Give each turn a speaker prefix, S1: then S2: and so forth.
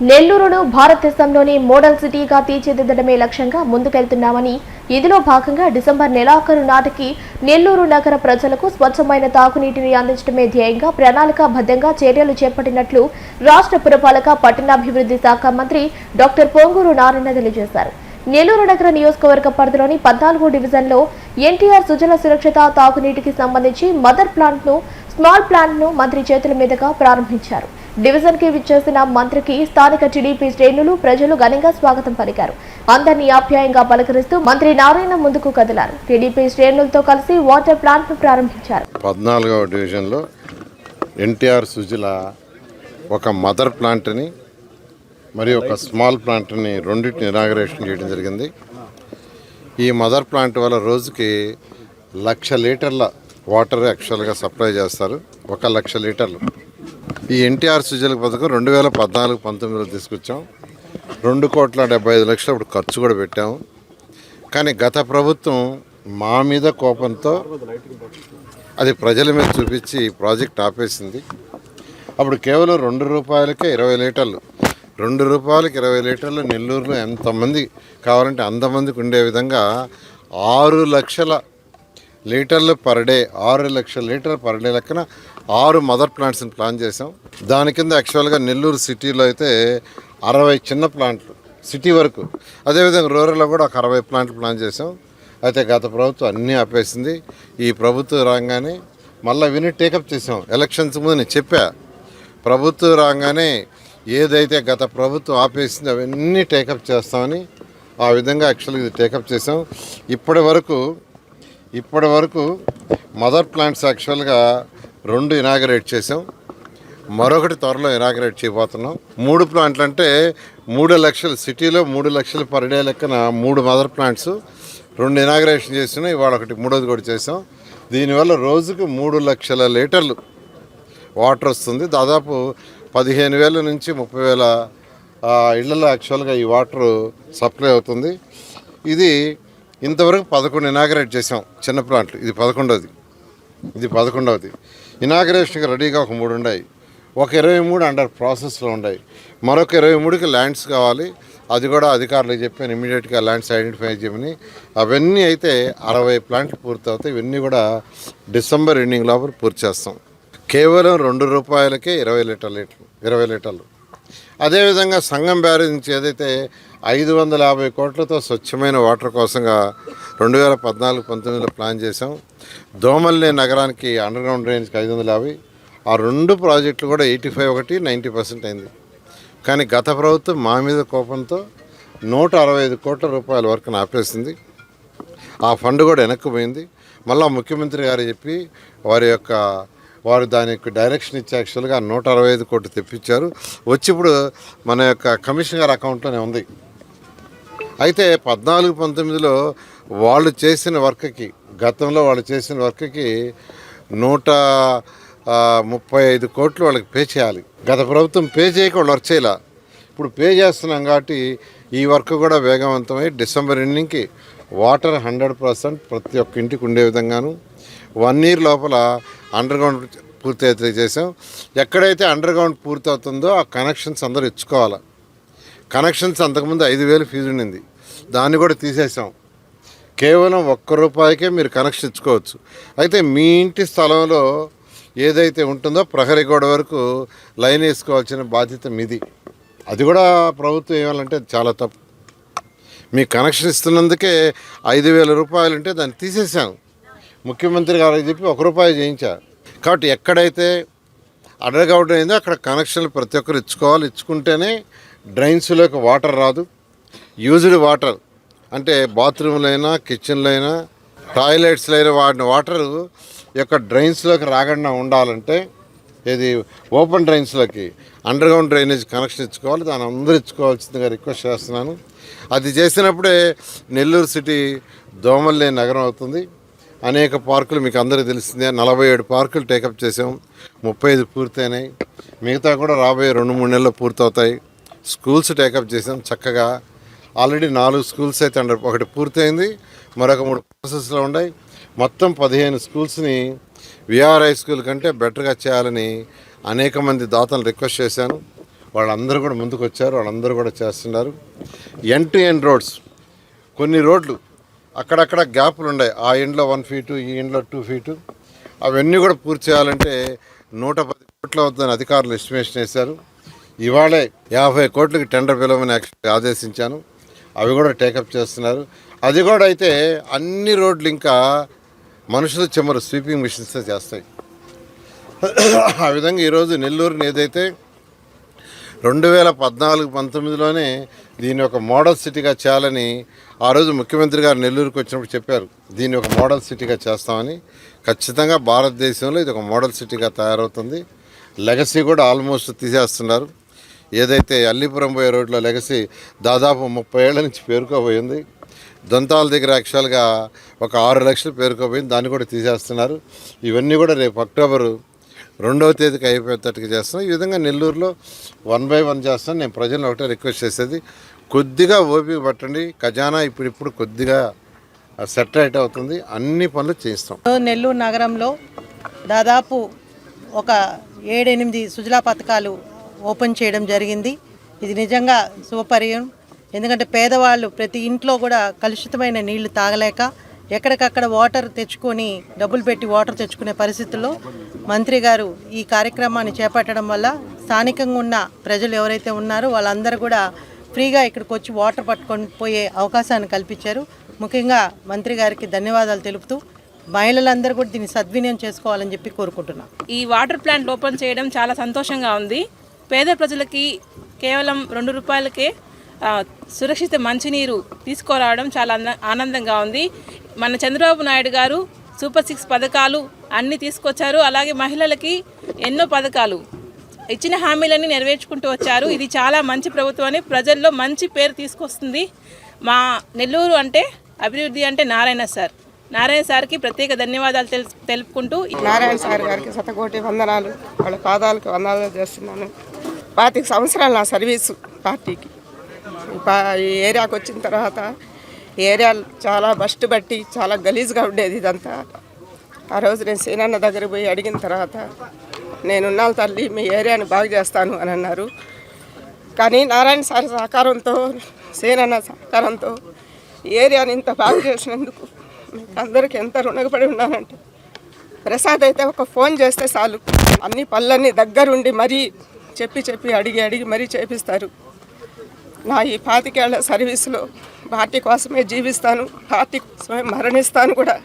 S1: నెల్లూరును భారతదేశంలోని మోడల్ సిటీగా తీర్చిదిద్దడమే లక్ష్యంగా ముందుకెళ్తున్నామని ఇదిలో భాగంగా డిసెంబర్ నెలాఖరు నాటికి నెల్లూరు నగర ప్రజలకు స్వచ్ఛమైన తాగునీటిని అందించడమే ధ్యేయంగా ప్రణాళికాబద్ధంగా చర్యలు చేపట్టినట్లు రాష్ట్ర పురపాలక పట్టణాభివృద్ధి శాఖ మంత్రి డాక్టర్ పొంగూరు నారాయణ తెలియజేశారు. నెల్లూరు నగర నియోజకవర్గ పరిధిలోని పద్నాలుగో డివిజన్లో ఎన్టీఆర్ సుజల సురక్షిత తాగునీటికి సంబంధించి మదర్ ప్లాంట్ను స్మాల్ ప్లాంట్ను మంత్రి చేతుల మీదుగా ప్రారంభించారు. డివిజన్కి విచ్చేసిన మంత్రికి స్థానిక టీడీపీ శ్రేణులు ప్రజలు ఘనంగా స్వాగతం పలికారు. అందరినీ ఆప్యాయంగా పలకరిస్తూ మంత్రి నారాయణ ముందుకు కదిలారు. టీడీపీ శ్రేణులతో కలిసి వాటర్ ప్లాంట్ను ప్రారంభించారు.
S2: పద్నాలుగవ డివిజన్లో ఎన్టీఆర్ సుజల ఒక మదర్ ప్లాంట్ని మరియు ఒక స్మాల్ ప్లాంట్ని రెండింటిని ఇనాగరేషన్ చేయడం జరిగింది. ఈ మదర్ ప్లాంట్ వల్ల రోజుకి లక్ష లీటర్ల వాటర్ యాక్చువల్గా సప్లై చేస్తారు. ఒక లక్ష లీటర్లు. ఈ ఎన్టీఆర్ సుజల పథకం రెండు వేల పద్నాలుగు పంతొమ్మిదిలో తీసుకొచ్చాం. రెండు కోట్ల డెబ్బై ఐదు లక్షలు అప్పుడు ఖర్చు కూడా పెట్టాము కానీ గత ప్రభుత్వం మా మీద కోపంతో అది ప్రజల మీద చూపించి ప్రాజెక్ట్ ఆపేసింది. అప్పుడు కేవలం రెండు రూపాయలకే ఇరవై లీటర్లు. రెండు రూపాయలకి ఇరవై లీటర్లు నెల్లూరులో ఎంతమంది కావాలంటే అంతమందికి ఉండే విధంగా ఆరు లక్షల లీటర్లు పర్ డే ఆరు లక్షల లీటర్లు పర్ డే లెక్కన ఆరు మదర్ ప్లాంట్స్ని ప్లాన్ చేసాం దాని కింద యాక్చువల్గా నెల్లూరు సిటీలో అయితే అరవై చిన్న ప్లాంట్లు సిటీ వరకు. అదేవిధంగా రూరల్లో కూడా ఒక అరవై ప్లాంట్లు ప్లాన్ చేసాం అయితే గత ప్రభుత్వం అన్నీ ఆపేసింది. ఈ ప్రభుత్వం రాగానే మళ్ళీ విని టేకప్ చేసాం ఎలక్షన్స్ ముందు నేను చెప్పా. ప్రభుత్వం రాగానే ఏదైతే గత ప్రభుత్వం ఆపేసిందో అవన్నీ టేకప్ చేస్తామని ఆ విధంగా యాక్చువల్గా ఇది టేకప్ చేసాం ఇప్పటి వరకు ఇప్పటి వరకు మదర్ ప్లాంట్స్ యాక్చువల్గా రెండు ఇనాగరేట్ చేసాం మరొకటి త్వరలో ఇనాగరేట్ చేయబోతున్నాం. మూడు ప్లాంట్లు అంటే మూడు లక్షలు సిటీలో మూడు లక్షలు పర్ డే లెక్కన మూడు మదర్ ప్లాంట్స్ రెండు ఇనాగరేషన్ చేసినాం ఇవాళ ఒకటి మూడోది కూడా చేసాం దీనివల్ల రోజుకు మూడు లక్షల లీటర్లు వాటర్ వస్తుంది. దాదాపు పదిహేను వేల నుంచి ముప్పై వేల ఇళ్ళలో యాక్చువల్గా ఈ వాటర్ సప్లై అవుతుంది. ఇది ఇంతవరకు పదకొండు ఇనాగరేట్ చేసాం చిన్న ప్లాంట్లు ఇది పదకొండవది ఇది పదకొండవది ఇనాగ్రేషన్కి రెడీగా ఒక మూడు ఉన్నాయి ఒక ఇరవై మూడు అండర్ ప్రాసెస్లో ఉన్నాయి మరొక ఇరవై మూడుకి ల్యాండ్స్ కావాలి. అది కూడా అధికారులకు చెప్పాను ఇమీడియట్గా ల్యాండ్స్ ఐడెంటిఫై చేయమని. అవన్నీ అయితే అరవై ప్లాంట్లు పూర్తవుతాయి ఇవన్నీ కూడా డిసెంబర్ ఎండింగ్ లోపల పూర్తి చేస్తాం. కేవలం రెండు రూపాయలకే ఇరవై లీటర్ లీటర్లు ఇరవై లీటర్లు. అదేవిధంగా సంఘం బ్యారేజ్ నుంచి ఏదైతే ఐదు వందల యాభై కోట్లతో స్వచ్ఛమైన వాటర్ కోసంగా రెండు వేల పద్నాలుగు పంతొమ్మిదిలో ప్లాన్ చేసాం దోమల్లి నగరానికి అండర్ గ్రౌండ్ డ్రైనేజ్కి ఐదు వందల యాభై ఆ రెండు ప్రాజెక్టులు కూడా ఎయిటీ ఫైవ్ ఒకటి నైంటీ పర్సెంట్ అయింది. కానీ గత ప్రభుత్వం మా మీద కోపంతో నూట అరవై ఐదు కోట్ల రూపాయల వరకు ఆపేసింది. ఆ ఫండ్ కూడా వెనక్కిపోయింది మళ్ళా ముఖ్యమంత్రి గారు చెప్పి వారి యొక్క వారు దాని యొక్క డైరెక్షన్ ఇచ్చి యాక్చువల్గా నూట అరవై ఐదు కోట్లు తెప్పించారు. వచ్చి ఇప్పుడు మన యొక్క కమిషనర్ గారి అకౌంట్లోనే ఉంది. అయితే పద్నాలుగు పంతొమ్మిదిలో వాళ్ళు చేసిన వర్క్కి గతంలో వాళ్ళు చేసిన వర్క్కి నూట ముప్పై ఐదు కోట్లు వాళ్ళకి పే చేయాలి. గత ప్రభుత్వం పే చేయక వాళ్ళు వర్క్ చేయాల. ఇప్పుడు పే చేస్తున్నాం కాబట్టి ఈ వర్క్ కూడా వేగవంతమై డిసెంబర్ ఎండింగ్కి వాటర్ హండ్రెడ్ పర్సెంట్ ప్రతి ఒక్క ఇంటికి ఉండే విధంగాను వన్ ఇయర్ లోపల అండర్ గ్రౌండ్ పూర్తి అయితే చేసాం ఎక్కడైతే అండర్ గ్రౌండ్ పూర్తి అవుతుందో ఆ కనెక్షన్స్ అందరూ ఇచ్చుకోవాలి కనెక్షన్స్ అంతకుముందు ఐదు వేలు ఫీజు ఉండింది. దాన్ని కూడా తీసేసాం. కేవలం ఒక్క రూపాయికే మీరు కనెక్షన్ ఇచ్చుకోవచ్చు. అయితే మీ ఇంటి స్థలంలో ఏదైతే ఉంటుందో ప్రహరీ గోడ వరకు లైన్ వేసుకోవాల్సిన బాధ్యత మీది. అది కూడా ప్రభుత్వం ఏమాలంటే చాలా తప్పు. మీ కనెక్షన్ ఇస్తున్నందుకే ఐదు వేల రూపాయలుంటే దాన్ని తీసేసాం. ముఖ్యమంత్రి గారికి చెప్పి ఒక రూపాయి చేయించారు కాబట్టి ఎక్కడైతే అడగవడం అయిందో అక్కడ కనెక్షన్లు ప్రతి ఒక్కరు ఇచ్చుకోవాలి ఇచ్చుకుంటేనే డ్రైన్స్లోకి వాటర్ రాదు. యూజ్డ్ వాటర్ అంటే బాత్రూమ్లో అయినా కిచెన్లో అయినా టాయిలెట్స్లో అయినా వాడిన వాటర్ యొక్క డ్రైన్స్లోకి రాకుండా ఉండాలంటే ఇది ఓపెన్ డ్రైన్స్లోకి అండర్ గ్రౌండ్ డ్రైనేజ్ కనెక్షన్ ఇచ్చుకోవాలి. దాని అందరూ ఇచ్చుకోవాల్సిందిగా రిక్వెస్ట్ చేస్తున్నాను. అది చేసినప్పుడే నెల్లూరు సిటీ దోమల్లే నగరం అవుతుంది. అనేక పార్కులు మీకు అందరికీ తెలిసిందే. నలభై ఏడు పార్కులు టేకప్ చేసాం ముప్పై ఐదు పూర్తయినాయి. మిగతా కూడా రాబోయే రెండు మూడు నెలలు పూర్తవుతాయి. స్కూల్స్ టేకప్ చేసాం చక్కగా. ఆల్రెడీ నాలుగు స్కూల్స్ అయితే అండర్ ఒకటి పూర్తయింది మరొక మూడు ప్రాసెస్లో ఉన్నాయి. మొత్తం పదిహేను స్కూల్స్ని విఆర్ హై స్కూల్ కంటే బెటర్గా చేయాలని అనేక మంది దాతలు రిక్వెస్ట్ చేశాను. వాళ్ళందరూ కూడా ముందుకు వచ్చారు వాళ్ళందరూ కూడా చేస్తున్నారు. ఎన్ టు ఎన్ రోడ్స్ కొన్ని రోడ్లు అక్కడక్కడ గ్యాపులు ఉన్నాయి. ఆ ఎండ్లో వన్ ఫీటు ఈ ఎండ్లో టూ ఫీటు. అవన్నీ కూడా పూర్తి చేయాలంటే నూట పది కోట్లు అవుతుందని అధికారులు ఎస్టిమేషన్ వేశారు. ఇవాళే యాభై కోట్లకి టెండర్ పిలవమని ఆదేశించాను. అవి కూడా టేకప్ చేస్తున్నారు. అది కూడా అయితే అన్ని రోడ్లు ఇంకా మనుషుల చెమ్మరు స్వీపింగ్ మిషన్స్ చేస్తాయి. ఆ విధంగా ఈరోజు నెల్లూరుని ఏదైతే రెండు వేల పద్నాలుగు పంతొమ్మిదిలోనే దీన్ని ఒక మోడల్ సిటీగా చేయాలని ఆ రోజు ముఖ్యమంత్రి గారు నెల్లూరుకు వచ్చినప్పుడు చెప్పారు. దీన్ని ఒక మోడల్ సిటీగా చేస్తామని. ఖచ్చితంగా భారతదేశంలో ఇది ఒక మోడల్ సిటీగా తయారవుతుంది. లెగసీ కూడా ఆల్మోస్ట్ తీసేస్తున్నారు. ఏదైతే అల్లిపురం పోయే రోడ్లో లెగసీ దాదాపు ముప్పై ఏళ్ళ నుంచి పేరుకోబోయింది దొంతాల దగ్గర యాక్చువల్గా ఒక ఆరు లక్షలు పేరుకోబోయింది దాన్ని కూడా తీసేస్తున్నారు. ఇవన్నీ కూడా రేపు అక్టోబరు రెండవ తేదీకి అయిపోయేటట్టుగా చేస్తున్నాం. ఈ విధంగా నెల్లూరులో వన్ బై వన్ చేస్తాను నేను ప్రజలను ఒకటే రిక్వెస్ట్ చేసేది కొద్దిగా ఓపిక పట్టండి. ఖజానా ఇప్పుడిప్పుడు కొద్దిగా సెట్ అవుతుంది. అన్ని పనులు చేయిస్తాం.
S3: నెల్లూరు నగరంలో దాదాపు ఒక ఏడెనిమిది సుజలా పథకాలు ఓపెన్ చేయడం జరిగింది. ఇది నిజంగా శుభపర్యం. ఎందుకంటే పేదవాళ్ళు ప్రతి ఇంట్లో కూడా కలుషితమైన నీళ్ళు తాగలేక ఎక్కడికక్కడ వాటర్ తెచ్చుకొని డబ్బులు పెట్టి వాటర్ తెచ్చుకునే పరిస్థితుల్లో మంత్రి గారు ఈ కార్యక్రమాన్ని చేపట్టడం వల్ల స్థానికంగా ఉన్న ప్రజలు ఎవరైతే ఉన్నారో వాళ్ళందరూ కూడా ఫ్రీగా ఇక్కడికి వచ్చి వాటర్ పట్టుకొని పోయే అవకాశాన్ని కల్పించారు. ముఖ్యంగా మంత్రి గారికి ధన్యవాదాలు తెలుపుతూ మహిళలందరూ కూడా దీన్ని సద్వినియోగం చేసుకోవాలని చెప్పి కోరుకుంటున్నాం.
S4: ఈ వాటర్ ప్లాంట్ ఓపెన్ చేయడం చాలా సంతోషంగా ఉంది. పేద ప్రజలకి కేవలం రెండు రూపాయలకే సురక్షిత మంచినీరు తీసుకురావడం చాలా ఆనందంగా ఉంది. మన చంద్రబాబు నాయుడు గారు సూపర్ సిక్స్ పథకాలు అన్నీ తీసుకొచ్చారు. అలాగే మహిళలకి ఎన్నో పథకాలు ఇచ్చిన హామీలన్నీ నెరవేర్చుకుంటూ వచ్చారు. ఇది చాలా మంచి ప్రభుత్వం అని ప్రజల్లో మంచి పేరు తీసుకొస్తుంది. మా నెల్లూరు అంటే అభివృద్ధి అంటే నారాయణ సార్. నారాయణ సార్కి ప్రత్యేక ధన్యవాదాలు తెలు తెలుపుకుంటూ
S5: నారాయణ సార్ గారికి శతకోటి వందనాలు. వాళ్ళ పాదాలకు వందనాలు చేస్తున్నాను. పాతిక సంవత్సరాలు నా సర్వీసు పార్టీకి. ఈ ఏరియాకి వచ్చిన తర్వాత ఏరియా చాలా బస్ట్ బట్టి చాలా గలీజ్గా ఉండేది ఇదంతా. ఆ రోజు నేను సీనన్న దగ్గర పోయి అడిగిన తర్వాత నేనున్నాను తల్లి మీ ఏరియాని బాగు చేస్తాను అని అన్నారు. కానీ నారాయణ సార్ సహకారంతో సేనన్న సహకారంతో ఈ ఏరియాని ఇంత బాగు చేసినందుకు అందరికీ ఎంత రుణపడి ఉన్నానంటే ప్రసాద్ అయితే ఒక ఫోన్ చేస్తే చాలు. అన్ని పళ్ళన్నీ దగ్గరుండి మరీ చెప్పి చెప్పి అడిగి అడిగి మరీ చేపిస్తారు. నా ఈ పాతికేళ్ళ సర్వీసులో పార్టీ కోసమే జీవిస్తాను పార్టీ కోసమే మరణిస్తాను కూడా.